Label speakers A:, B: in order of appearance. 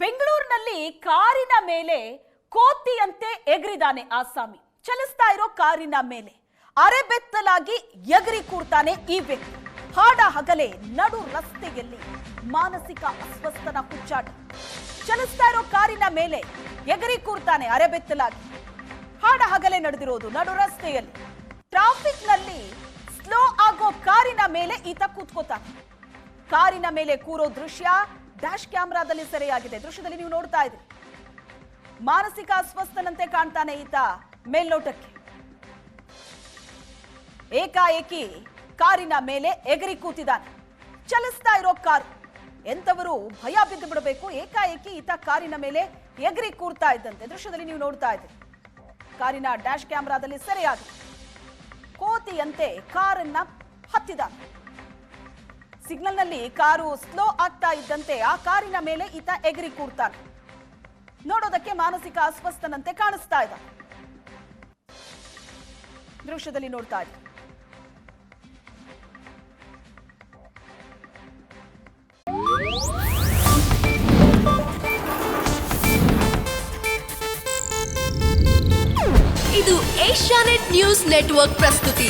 A: ಬೆಂಗಳೂರಿನಲ್ಲಿ ಕಾರಿನ ಮೇಲೆ ಕೋತಿಯಂತೆ ಎಗರಿದಾನೆ ಆಸಾಮಿ. ಚಲಿಸ್ತಾ ಇರೋ ಕಾರಿನ ಮೇಲೆ ಅರೆಬೆತ್ತಲಾಗಿ ಎಗರಿ ಕೂಡ್ತಾನೆ ಈ ವ್ಯಕ್ತಿ. ಹಾಡ ಹಗಲೇ, ನಡು ರಸ್ತೆಯಲ್ಲಿ ಮಾನಸಿಕ ಅಸ್ವಸ್ಥನ ಹುಚ್ಚಾಟ. ಚಲಿಸ್ತಾ ಇರೋ ಕಾರಿನ ಮೇಲೆ ಎಗರಿ ಕೂರ್ತಾನೆ ಅರೆಬೆತ್ತಲಾಗಿ. ಹಾಡ ಹಗಲೆ ನಡೆದಿರೋದು ನಡು ರಸ್ತೆಯಲ್ಲಿ. ಟ್ರಾಫಿಕ್ನಲ್ಲಿ ಸ್ಲೋ ಆಗೋ ಕಾರಿನ ಮೇಲೆ ಈತ ಕೂತ್ಕೋತಾನೆ. ಕಾರಿನ ಮೇಲೆ ಕೂರೋ ದೃಶ್ಯ ಡ್ಯಾಶ್ ಕ್ಯಾಮೆರಾದಲ್ಲಿ ಸೆರೆಯಾಗಿದೆ. ದೃಶ್ಯದಲ್ಲಿ ನೀವು ನೋಡ್ತಾ ಇದ್ರಿ. ಮಾನಸಿಕ ಅಸ್ವಸ್ಥನಂತೆ ಕಾಣ್ತಾನೆ ಈತ ಮೇಲ್ನೋಟಕ್ಕೆ. ಏಕಾಏಕಿ ಕಾರಿನ ಮೇಲೆ ಎಗರಿ ಕೂತಿದ್ದಾನೆ. ಚಲಿಸ್ತಾ ಇರೋ ಕಾರು. ಎಂಥವರು ಭಯ ಬಿದ್ದು ಬಿಡಬೇಕು. ಏಕಾಏಕಿ ಈತ ಕಾರಿನ ಮೇಲೆ ಎಗರಿ ಕೂರ್ತಾ ಇದ್ದಂತೆ. ದೃಶ್ಯದಲ್ಲಿ ನೀವು ನೋಡ್ತಾ ಇದ್ದೀರಿ ಕಾರಿನ ಡ್ಯಾಶ್ ಕ್ಯಾಮೆರಾದಲ್ಲಿ ಸೆರೆಯಾಗಿದೆ. ಕೋತಿಯಂತೆ ಕಾರನ್ನ ಹತ್ತಿದ್ದಾನೆ. ಸಿಗ್ನಲ್ನಲ್ಲಿ ಕಾರು ಸ್ಲೋ ಆಗ್ತಾ ಇದ್ದಂತೆ ಆ ಕಾರಿನ ಮೇಲೆ ಈತ ಎಗರಿ ಕೂಡ್ತಾನೆ ನೋಡೋದಕ್ಕೆ ಮಾನಸಿಕ ಅಸ್ವಸ್ಥನಂತೆ ಕಾಣಿಸ್ತಾ ಇದ್ದ ದೃಶ್ಯದಲ್ಲಿ ನೋಡ್ತಾ ಇದ್ದ.
B: ಇದು ಏಷ್ಯಾನೆಟ್ ನ್ಯೂಸ್ ನೆಟ್ವರ್ಕ್ ಪ್ರಸ್ತುತಿ.